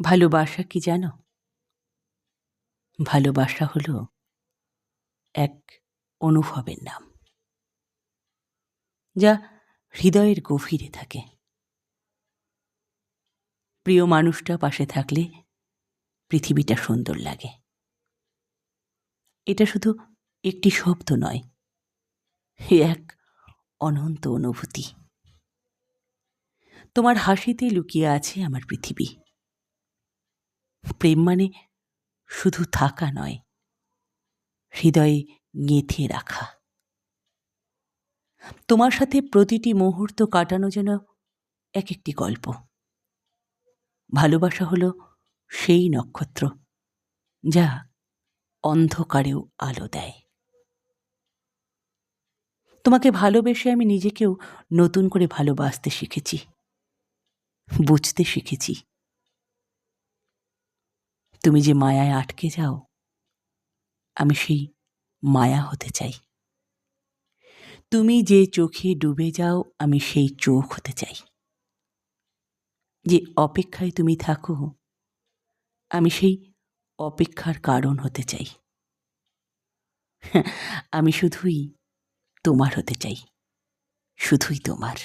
ভালোবাসা কি জানো? ভালোবাসা হলো এক অনুভবের নাম, যা হৃদয়ের গভীরে থাকে। প্রিয় মানুষটা পাশে থাকলে পৃথিবীটা সুন্দর লাগে। এটা শুধু একটি শব্দ নয় এক অনন্ত অনুভূতি। তোমার হাসিতে লুকিয়ে আছে আমার পৃথিবী। প্রেম মানে শুধু থাকা নয়, হৃদয়ে গেঁথে রাখা। তোমার সাথে প্রতিটি মুহূর্ত কাটানো যেন এক একটি গল্প। ভালোবাসা হলো সেই নক্ষত্র, যা অন্ধকারেও আলো দেয়। তোমাকে ভালোবেসে আমি নিজেকেও নতুন করে ভালোবাসতে শিখেছি, বুঝতে শিখেছি। তুমি যে মায়ায় আটকে যাও, আমি সেই মায়া হতে চাই। তুমি যে চোখে ডুবে যাও, আমি সেই চোখ হতে চাই। যে অপেক্ষায় তুমি থাকো, আমি সেই অপেক্ষার কারণ হতে চাই। আমি শুধুই তোমার হতে চাই, শুধুই তোমার।